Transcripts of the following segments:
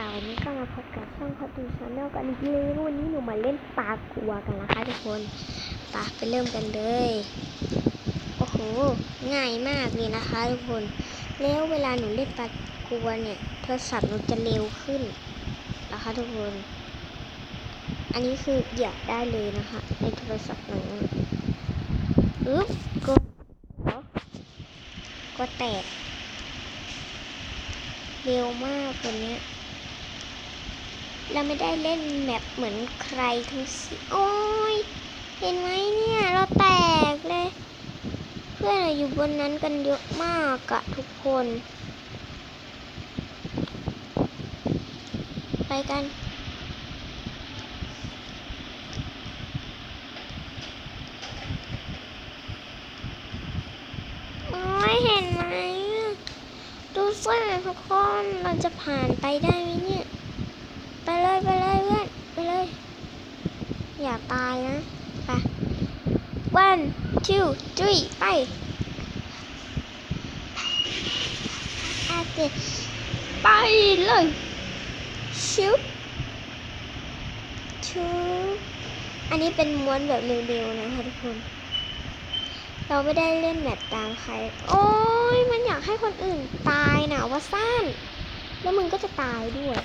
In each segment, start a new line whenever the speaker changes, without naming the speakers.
ค่ะวันนี้ก็มาพบกับช่องคอตูชาแนลกันอีกแล้ววันนี้หนูมาเล่นปลากัวกันนะคะทุกคนปาไปเริ่มกันเลย โอ้โห ง่ายมากเลยนะคะทุกคน แล้วเวลาหนูเล่นปลากัวเนี่ยโทรศัพท์หนูจะเร็วขึ้นนะคะทุกคน อันนี้คือเหยียบได้เลยนะคะ ในโทรศัพท์หนูอึ๊บก็ก็แตกเร็วมากตัวเนี้ย เราไม่ได้เล่นแมปเหมือนใครทั้งสิ้นโอ้ย เห็นไหมเนี่ย เราแตกเลย เพื่อนอะอยู่บนนั้นกันเยอะมากอะทุกคน ไปกันโอ้ยเห็นไหม ดูสิทุกคน เราจะผ่านไปได้ไหมเนี่ย ไปเลยไปเลยเพื่อนไปเลย อย่าตายนะไป one two three ไปโอเคไปเลยชิวชิวอันนี้เป็นม้วนแบบเร็วๆนะคะทุกคน เราไม่ได้เล่นแบบตามใคร โอ้ยมันอยากให้คนอื่นตายนะว่าสั้น แล้วมึงก็จะตายด้วย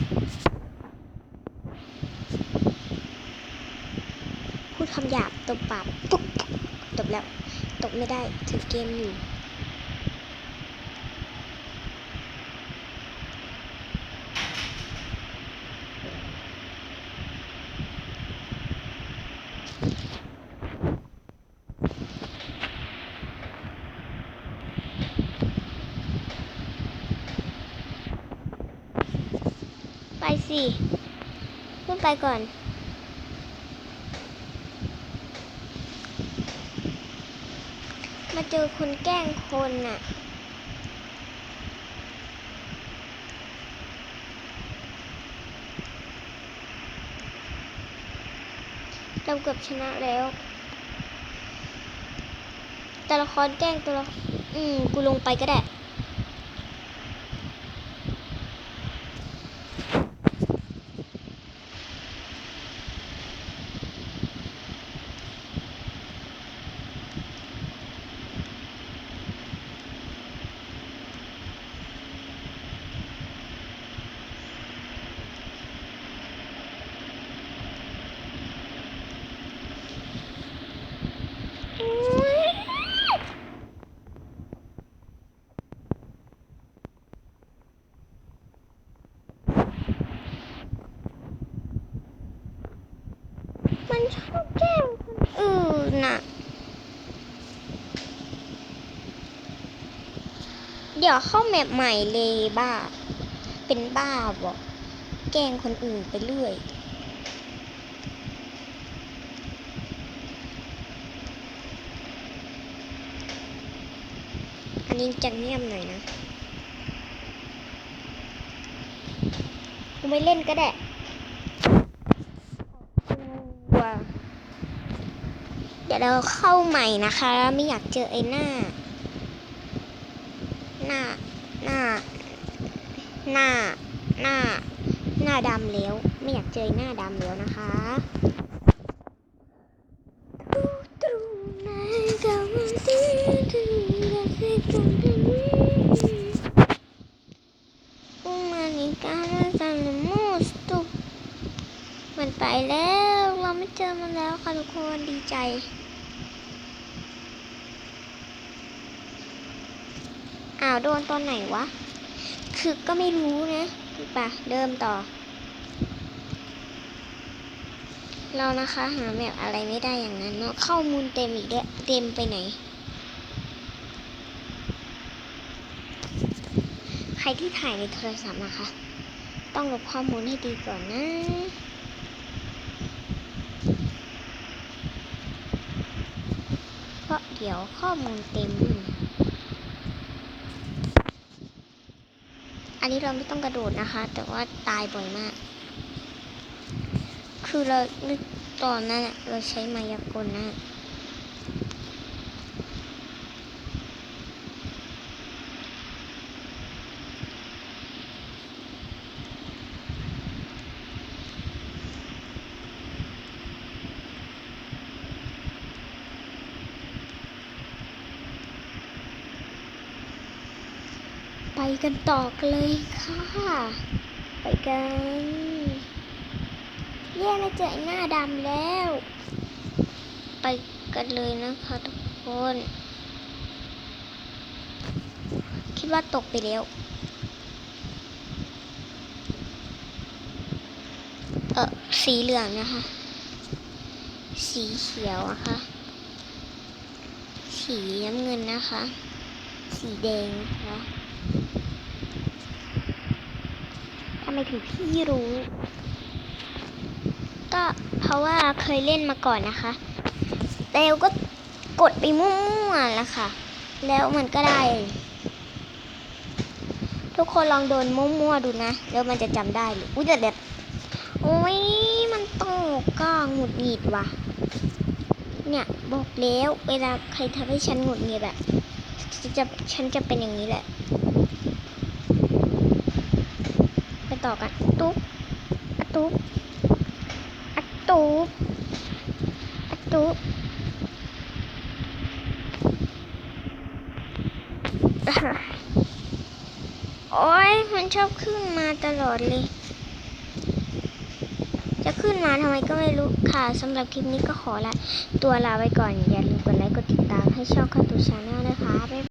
ดคำหยาบตบปากปุ๊บตบแล้ว ตบไม่ได้ถือเกมอยู่ไปสิขึ้นไปก่อน มาเจอคนแกล้งคนน่ะ เราเกือบชนะแล้ว แต่ละครแกล้งตัวละอืม กูลงไปก็ได้ มัน ชอบแกล้งคนอื่นน่ะ เดี๋ยวเข้าแมปใหม่เลยบ้า เป็นบ้าบอกแกล้งคนอื่นไปเรื่อยอันนี้จะเงียบหน่อยนะกูไม่เล่นก็ได้ ว้าว เดี๋ยวเราเข้าใหม่นะคะ ไม่อยากเจอไอ้หน้า หน้า หน้า หน้า หน้า หน้าดำแล้ว ไม่อยากเจอไอ้หน้าดำแล้วนะคะมันไปแล้วเรา ไม่เจอมันแล้วค่ะทุกคนดีใจ อ้าวโดนตอนไหนวะ คือก็ไม่รู้นะไป่ะเดิมต่อ เรานะคะหาแบบอะไรไม่ได้อย่างนั้นเนาะข้อมูลเต็มอีกด้วยเต็มไปไหน ใครที่ถ่ายในโทรศัพท์นะคะ ต้องลบข้อมูลให้ดีก่อนนะ เพราะเดี๋ยวข้อมูลเต็ม อันนี้เราไม่ต้องกระโดดนะคะ แต่ว่าตายบ่อยมาก คือเราตอนนั้นเราใช้มายากลนะ กันต่อกันเลยค่ะ ไปกันเย้เราเจอไอ้หน้าดำแล้ว ไปกันเลยนะคะทุกคน คิดว่าตกไปแล้ว เออสีเหลืองนะคะ สีเขียวอะคะ สีน้ำเงินนะคะ สีแดงนะคะทำ ไมถึงพี่รู้ ก็เพราะว่าเคยเล่นมาก่อนนะคะ แล้วก็กดไปมั่วๆแล้วค่ะ แล้วมันก็ได้ ทุกคนลองโดนมั่วๆดูนะ แล้วมันจะจำได้เลยอุ้ยแต่แบบโอ้ยมันตกก็หงุดหงิดว่ะ เนี่ยบอกแล้วเวลาใครทำให้ฉันหงุดหงิดอะจะจะฉันจะเป็นอย่างนี้แหละ ไป ต่อกัน ตุ๊บอะตุ๊บอะตุ๊บอะตุ๊บโอ้ยมันชอบขึ้นมาตลอดเลย จะขึ้นมาทำไมก็ไม่รู้ค่ะสำหรับคลิปนี้ก็ขอละตัวลาไว้ก่อน อย่าลืมกดไลค์กดติดตามให้ช่องข้าตูชาแนลนะคะบ๊ายบาย